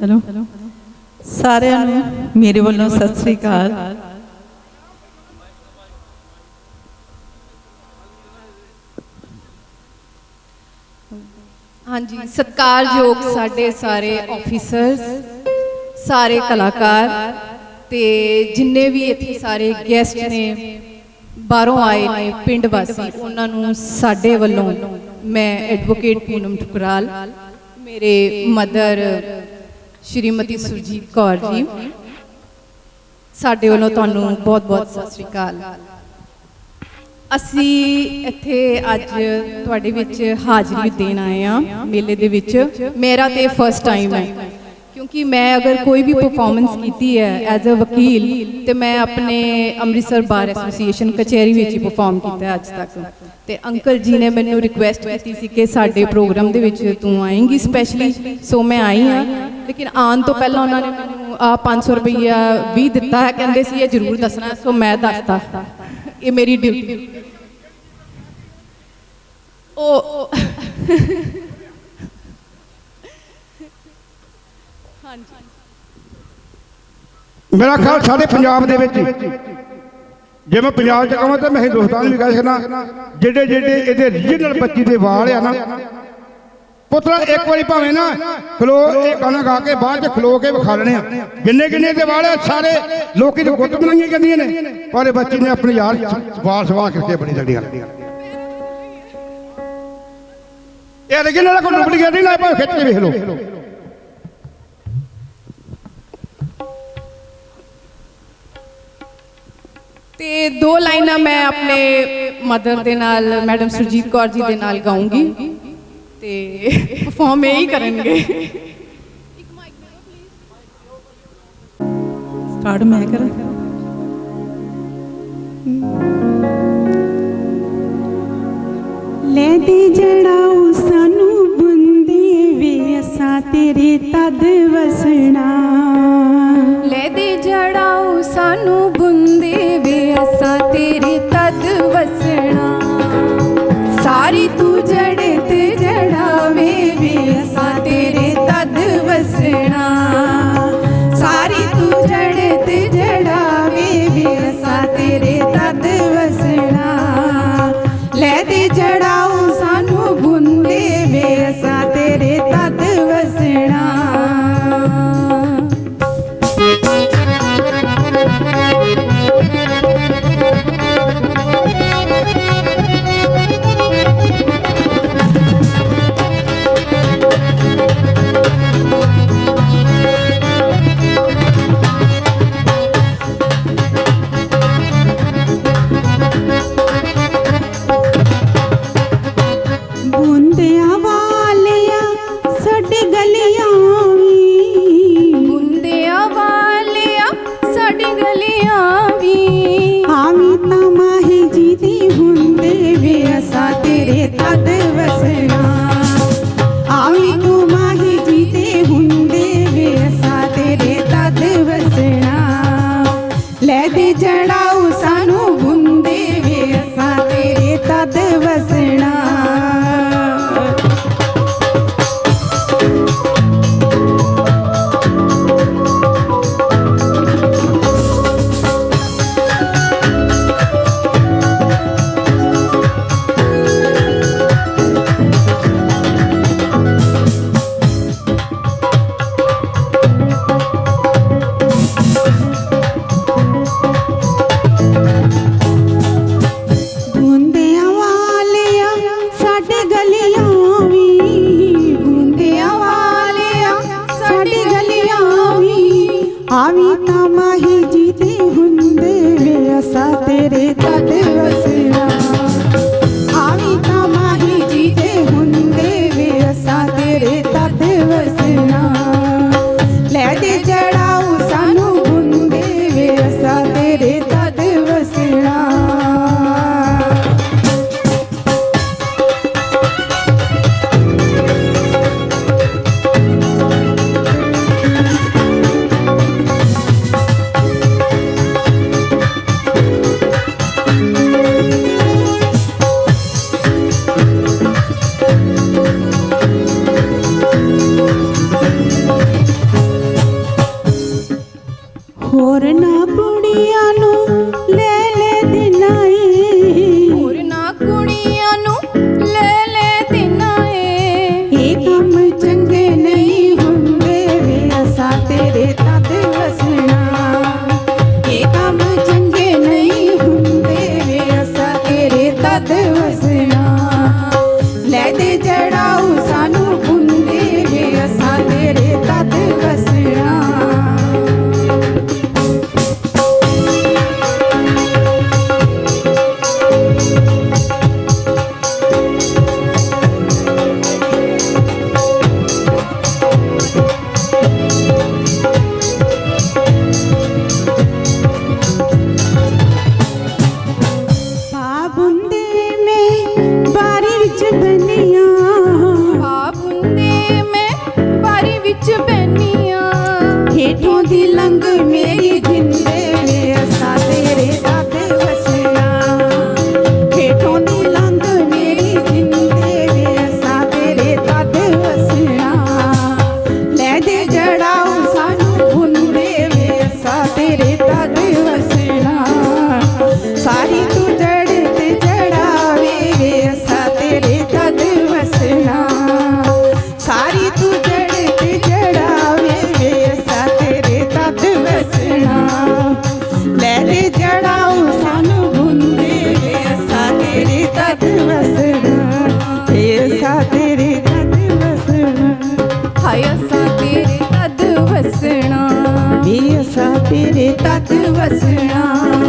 Hello? ਸਾਰਿਆਂ ਨੂੰ ਮੇਰੇ ਵੱਲੋਂ ਸਤਿ ਸ੍ਰੀ ਅਕਾਲ। ਹਾਂਜੀ, ਸਤਿਕਾਰਯੋਗ ਸਾਡੇ ਸਾਰੇ ਆਫੀਸਰਸ ਸਾਰੇ ਕਲਾਕਾਰ ਤੇ ਜਿੰਨੇ ਵੀ ਇੱਥੇ ਸਾਰੇ ਗੈਸਟ ਨੇ, ਬਾਹਰੋਂ ਆਏ ਨੇ ਪਿੰਡ ਵਾਸੀ, ਉਹਨਾਂ ਨੂੰ ਸਾਡੇ ਵੱਲੋਂ ਮੈਂ ਐਡਵੋਕੇਟ ਪੂਨਮ ਠੁਕਰਾਲ, ਮੇਰੇ ਮਦਰ ਸ਼੍ਰੀਮਤੀ ਸੁਰਜੀਤ ਕੌਰ ਜੀ, ਸਾਡੇ ਵੱਲੋਂ ਤੁਹਾਨੂੰ ਬਹੁਤ-ਬਹੁਤ ਸਤਿ ਸ੍ਰੀ ਅਕਾਲ। ਅਸੀਂ ਇੱਥੇ ਅੱਜ ਤੁਹਾਡੇ ਵਿੱਚ ਹਾਜ਼ਰੀ ਦੇਣ ਆਏ ਆ ਮੇਲੇ ਦੇ ਵਿੱਚ। ਮੇਰਾ ਤੇ ਫਸਟ ਟਾਈਮ ਹੈ। ਕਿਉਂਕਿ ਮੈਂ ਅਗਰ ਕੋਈ ਵੀ ਪਰਫਾਰਮੈਂਸ ਕੀਤੀ ਹੈ ਐਜ਼ ਅ ਵਕੀਲ, ਤੇ ਮੈਂ ਆਪਣੇ ਅੰਮ੍ਰਿਤਸਰ ਬਾਰ ਐਸੋਸੀਏਸ਼ਨ ਕਚਹਿਰੀ ਵਿੱਚ ਹੀ ਪਰਫਾਰਮ ਕੀਤਾ ਅੱਜ ਤੱਕ। ਤੇ ਅੰਕਲ ਜੀ ਨੇ ਮੈਨੂੰ ਰਿਕੁਐਸਟ ਕੀਤੀ ਸੀ ਕਿ ਸਾਡੇ ਪ੍ਰੋਗਰਾਮ ਦੇ ਵਿੱਚ ਤੂੰ ਆਏਂਗੀ ਸਪੈਸ਼ਲੀ ਸੋ ਮੈਂ ਆਈ ਹਾਂ। ਲੇਕਿਨ ਆਉਣ ਤੋਂ ਪਹਿਲਾਂ ਉਹਨਾਂ ਨੇ ਮੈਨੂੰ, ਆ 500 ਰੁਪਈਆ ਵੀ ਦਿੱਤਾ ਕਹਿੰਦੇ ਸੀ, ਇਹ ਜ਼ਰੂਰ ਦੱਸਣਾ, ਸੋ ਮੈਂ ਦੱਸਤਾ। ਇਹ ਮੇਰੀ ਡਿਊਟੀ। ਉਹ ਮੇਰਾ ਖਿਆਲ ਸਾਡੇ ਪੰਜਾਬ ਦੇ ਵਿੱਚ ਜੇ ਮੈਂ ਪੰਜਾਬ ਚ ਕਹਾਂ ਤਾਂ ਮੈਂ ਹਿੰਦੁਸਤਾਨ ਵੀ ਕਹਿ ਸਕਦਾ। ਜਿਹੜੇ ਜਿਹੜੇ ਇਹਦੇ ਰੀਜਨਲ ਬੱਚੀ ਦੇ ਵਾਲ ਆ ਨਾ ਪੁੱਤਰਾ ਇੱਕ ਵਾਰੀ ਭਾਵੇਂ ਨਾ ਖਲੋ ਇਹ ਗਾਣਾ ਗਾ ਕੇ ਬਾਅਦ ਚ ਖਲੋ ਕੇ ਵਿਖਾ ਲੈਣੇ ਆ। ਜਿੰਨੇ ਕਿੰਨੇ ਦੇ ਵਾਲ ਸਾਰੇ ਲੋਕੀ ਤੇ ਗੁੱਤ ਬਣਾਈਆਂ ਜਾਂਦੀਆਂ ਨੇ। ਪਰ ਇਹ ਬੱਚੀ ਨੇ ਆਪਣੇ ਯਾਰ ਵਾਲ ਸਵਾਲ ਕਰਕੇ ਜਲਦੀ ਗੱਲ ਇਹ ਰੀਜਨਲ ਕੋਈ ਡੁਪਲੀਕੇਟ ਨਹੀਂ ਨਾ ਭਾਵੇਂ ਖਿੱਚ ਕੇ ਵੇਖ ਲਓ। ਤੇ ਦੋ ਲਾਈਨਾਂ ਮੈਂ ਆਪਣੇ ਮਦਰ ਦੇ ਨਾਲ ਮੈਡਮ ਸੁਰਜੀਤ ਕੌਰ ਜੀ ਦੇ ਨਾਲ ਗਾਉਂਗੀ ਤੇ ਪਰਫਾਰਮ ਇਹ ਹੀ ਕਰਨਗੇ। ਸਟਾਰਟ ਮੈਂ ਕਰਾਂ। ਲੈ ਦੇ ਜੜਾਉ ਸਾਨੂੰ ਬੁੰਦੇ ਵੇ ਅਸਾਂ ਤੇਰੇ ਤਦ ਵਸਣਾ। ਤੇਰੇ ਤਦ ਹੋਰ ਨਾ ਬੁੜੀਆਂ ਬਾਰੀ ਵਿੱਚ ਤੇਰੇ ਤਦ ਵਸਣਾ।